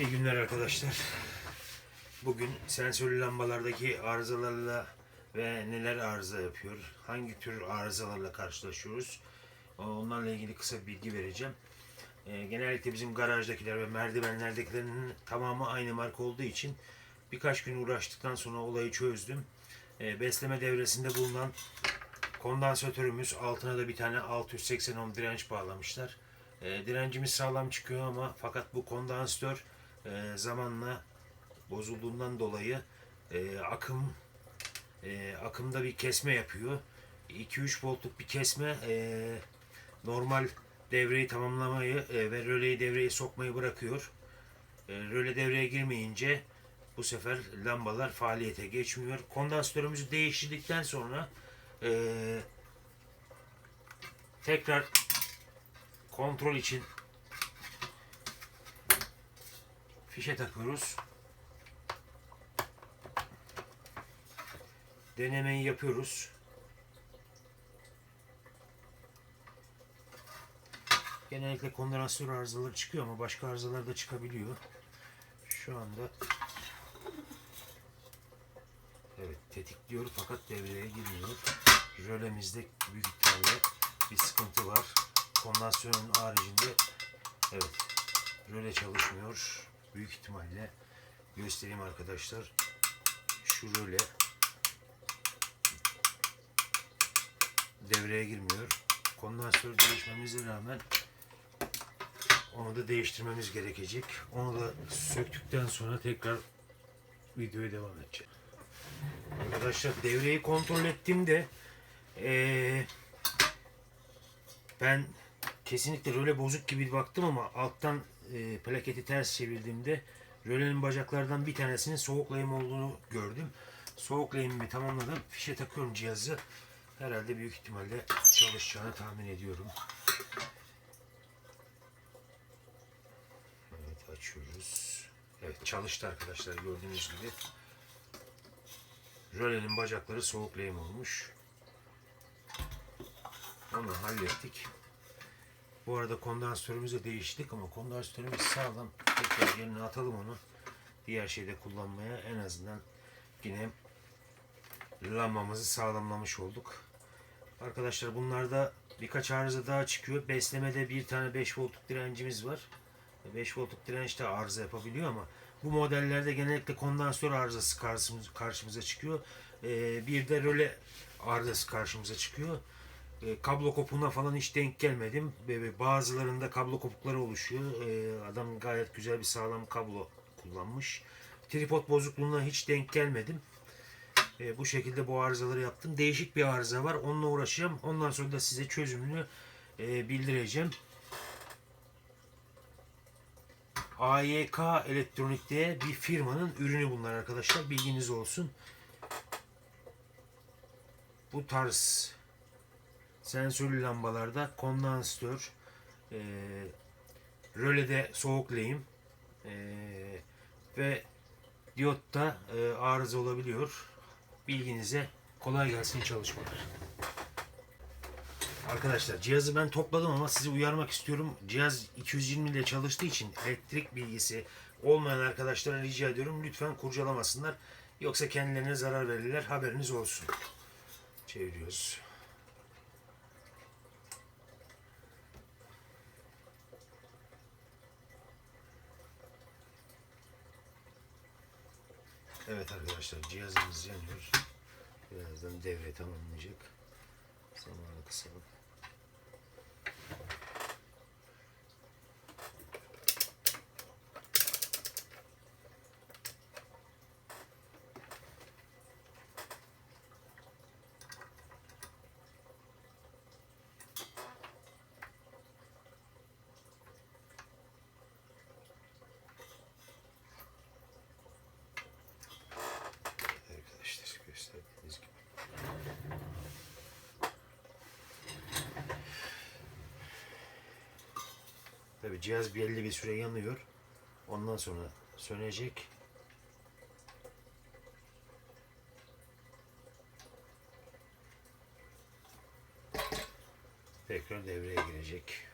İyi günler arkadaşlar. Bugün sensörlü lambalardaki arızalarla ve neler arıza yapıyor, hangi tür arızalarla karşılaşıyoruz, onlarla ilgili kısa bilgi vereceğim. Ee, genellikle bizim garajdakiler ve merdivenlerdekilerin tamamı aynı marka olduğu için birkaç gün uğraştıktan sonra olayı çözdüm. Ee, besleme devresinde bulunan kondansatörümüz altına da bir tane 680 ohm direnç bağlamışlar. E, direncimiz sağlam çıkıyor ama fakat bu kondansatör e, zamanla bozulduğundan dolayı e, akım e, akımda bir kesme yapıyor. 2-3 voltluk bir kesme e, normal devreyi tamamlamayı e, ve röleyi devreye sokmayı bırakıyor. E, röle devreye girmeyince bu sefer lambalar faaliyete geçmiyor. Kondansatörümüzü değiştirdikten sonra e, tekrar kontrol için fişe takıyoruz. Denemeyi yapıyoruz. Genellikle kondansatör arızaları çıkıyor ama başka arızalar da çıkabiliyor. Şu anda evet tetikliyor fakat devreye girmiyor. Rölemizde büyük ihtimalle bir sıkıntı var. Kondansatörün haricinde evet röle çalışmıyor. Büyük ihtimalle göstereyim arkadaşlar. Şu röle devreye girmiyor. Kondansatör değişmemize rağmen onu da değiştirmemiz gerekecek. Onu da söktükten sonra tekrar videoya devam edeceğim. Arkadaşlar devreyi kontrol ettiğimde eee ben kesinlikle röle bozuk gibi baktım ama alttan e, plaketi ters çevirdiğimde rölenin bacaklardan bir tanesinin soğuk lehim olduğunu gördüm. Soğuk lehimimi tamamladım. Fişe takıyorum cihazı. Herhalde büyük ihtimalle çalışacağını tahmin ediyorum. Evet açıyoruz. Evet çalıştı arkadaşlar gördüğünüz gibi. Rölenin bacakları soğuk lehim olmuş. Onu hallettik. Bu arada kondansatörümüzü de değiştirdik ama kondansatörümüz sağlam. Tekrar yerine atalım onu. Diğer şeyde kullanmaya en azından yine lambamızı sağlamlamış olduk. Arkadaşlar bunlarda birkaç arıza daha çıkıyor. Beslemede bir tane 5 voltluk direncimiz var. 5 voltluk direnç de arıza yapabiliyor ama bu modellerde genellikle kondansatör arızası karşımıza, karşımıza çıkıyor. Ee, bir de röle arızası karşımıza çıkıyor. E, kablo kopuğuna falan hiç denk gelmedim. Ve bazılarında kablo kopukları oluşuyor. E, adam gayet güzel bir sağlam kablo kullanmış. Tripod bozukluğuna hiç denk gelmedim. E, bu şekilde bu arızaları yaptım. Değişik bir arıza var. Onunla uğraşacağım. Ondan sonra da size çözümünü e, bildireceğim. AYK Elektronik diye bir firmanın ürünü bunlar arkadaşlar. Bilginiz olsun. Bu tarz sensörlü lambalarda kondansatör, e, rölede soğuk lehim e, ve diyotta e, arıza olabiliyor. Bilginize kolay gelsin çalışmalar. Arkadaşlar cihazı ben topladım ama sizi uyarmak istiyorum. Cihaz 220 ile çalıştığı için elektrik bilgisi olmayan arkadaşlara rica ediyorum. Lütfen kurcalamasınlar. Yoksa kendilerine zarar verirler. Haberiniz olsun. Çeviriyoruz. Evet arkadaşlar cihazımız yanıyor. Birazdan devre tamamlayacak. Zamanı kısalım. Arkadaşlar gösterdiğiniz gibi. Tabi cihaz belli bir süre yanıyor. Ondan sonra sönecek. Tekrar devreye girecek.